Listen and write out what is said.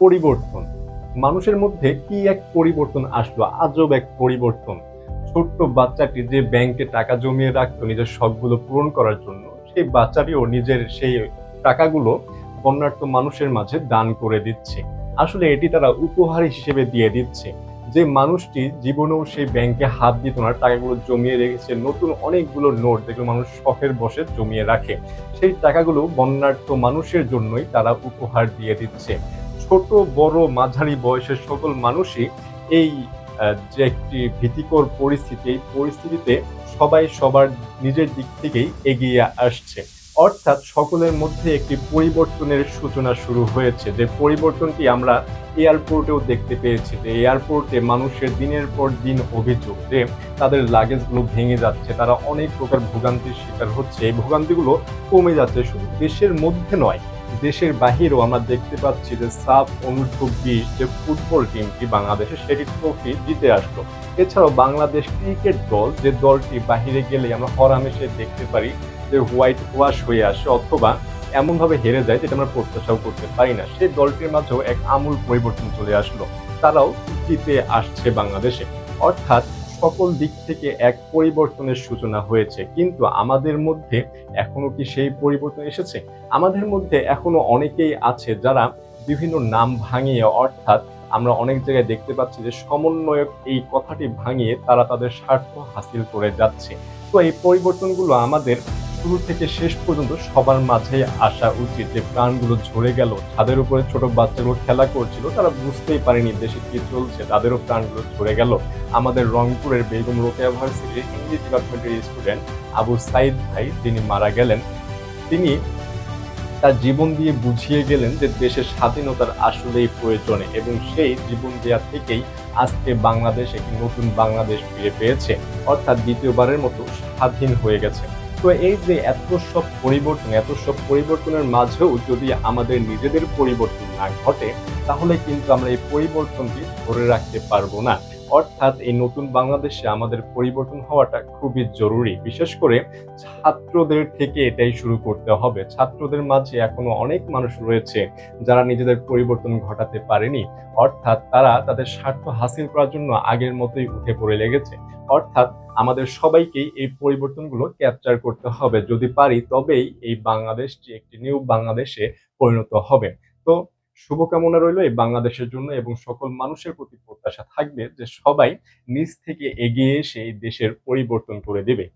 পরিবর্তন। মানুষের মধ্যে কি এক পরিবর্তন আসলো? আজব এক পরিবর্তন। ছোট্ট বাচ্চাটি যে ব্যাংকে টাকা জমিয়ে রাখতো নিজের শখগুলো পূরণ করার জন্য, সেই বাচ্চাটিও নিজের সেই টাকাগুলো বন্যার্থ মানুষের মাঝে দান করে দিচ্ছে। আসলে এটি তারা উপহার হিসেবে দিয়ে দিচ্ছে। যে মানুষটি জীবনেও সেই ব্যাংকে হাত দিত না, টাকাগুলো জমিয়ে রেখেছে, নতুন অনেকগুলো নোট যেগুলো মানুষ শখের বসে জমিয়ে রাখে, সেই টাকাগুলো বন্যার্থ মানুষের জন্যই তারা উপহার দিয়ে দিচ্ছে। ছোট, বড়, মাঝারি বয়সের সকল মানুষই এই যে একটি ভীতিকর পরিস্থিতি, এই পরিস্থিতিতে সবাই সবার নিজের দিক থেকেই এগিয়ে আসছে। অর্থাৎ সকলের মধ্যে একটি পরিবর্তনের সূচনা শুরু হয়েছে। যে পরিবর্তনটি আমরা এয়ারপোর্টেও দেখতে পেয়েছি। যে এয়ারপোর্টে মানুষের দিনের পর দিন অভিযোগ যে তাদের লাগেজগুলো ভেঙে যাচ্ছে, তারা অনেক প্রকার ভোগান্তির শিকার হচ্ছে। এই ভোগান্তিগুলো কমে যাচ্ছে শুধু দেশের মধ্যে নয় দেশের বাহিরেও আমরা দেখতে পাচ্ছি যে সাব অনূর্ধ্ব বিশ যে ফুটবল টিমটি বাংলাদেশে, সেটি ট্রফি জিতে আসলো। এছাড়াও বাংলাদেশ ক্রিকেট দল যে দলটি বাহিরে গেলে আমরা হরামেশে দেখতে পারি যে হোয়াইট ওয়াশ হয়ে আসে অথবা এমনভাবে হেরে যায় যেটা আমরা প্রত্যাশাও করতে পারি না। সেই দলটির মাঝেও এক আমূল পরিবর্তন চলে আসলো। তারাও জিতে আসছে বাংলাদেশে। অর্থাৎ সকল দিক থেকে এক পরিবর্তনের সূচনা হয়েছে। কিন্তু আমাদের মধ্যে এখনও কি সেই পরিবর্তন এসেছে? আমাদের মধ্যে এখনও অনেকেই আছে যারা বিভিন্ন নাম ভাঙিয়ে, অর্থাৎ আমরা অনেক জায়গায় দেখতে পাচ্ছি যে সমন্বয়ক এই কথাটি ভাঙিয়ে তারা তাদের স্বার্থ হাসিল করে যাচ্ছে। তো এই পরিবর্তনগুলো আমাদের শুরু থেকে শেষ পর্যন্ত সবার মাঝে আসা উচিত যে প্রাণগুলো ঝরে গেল ছাদের উপরে ছোট বাচ্চাগুলো খেলা করছিল, তারা বুঝতেই পারেনি দেশে কি চলছে, তাদেরও প্রাণগুলো ঝরে গেল। আমাদের রংপুরের বেগম রোকেয়া ভার্সিটির ইংরেজি ডিপার্টমেন্টের স্টুডেন্ট আবু সাইদ ভাই, তিনি মারা গেলেন। তিনি তার জীবন দিয়ে বুঝিয়ে গেলেন যে দেশের স্বাধীনতার আসলেই প্রয়োজনে এবং সেই জীবন দেওয়া থেকেই আজকে বাংলাদেশ একটি নতুন বাংলাদেশ ফিরে পেয়েছে। অর্থাৎ দ্বিতীয়বারের মতো স্বাধীন হয়ে গেছে। তো এই যে এত সব পরিবর্তন, এত সব পরিবর্তনের মাঝেও যদি আমাদের নিজেদের পরিবর্তন না ঘটে, তাহলে কিন্তু আমরা এই পরিবর্তনটি ধরে রাখতে পারব না। অর্থাৎ এই নতুন বাংলাদেশে আমাদের পরিবর্তন হওয়াটা খুবই জরুরি। বিশেষ করে ছাত্রদের থেকে এটাই শুরু করতে হবে। ছাত্রদের মাঝে এখনও অনেক মানুষ রয়েছে যারা নিজেদের পরিবর্তন ঘটাতে পারেনি। অর্থাৎ তারা তাদের স্বার্থ হাসিল করার জন্য আগের মতোই উঠে পড়ে লেগেছে। অর্থাৎ আমাদের সবাইকেই এই পরিবর্তনগুলো ক্যাপচার করতে হবে। যদি পারি তবেই এই বাংলাদেশটি একটি নিউ বাংলাদেশে পরিণত হবে। তো শুভকামনা রইল এই বাংলাদেশের জন্য এবং সকল মানুষের প্রতি প্রত্যাশা থাকবে যে সবাই নিজ থেকে এগিয়ে এসে এই দেশের পরিবর্তন করে দেবে।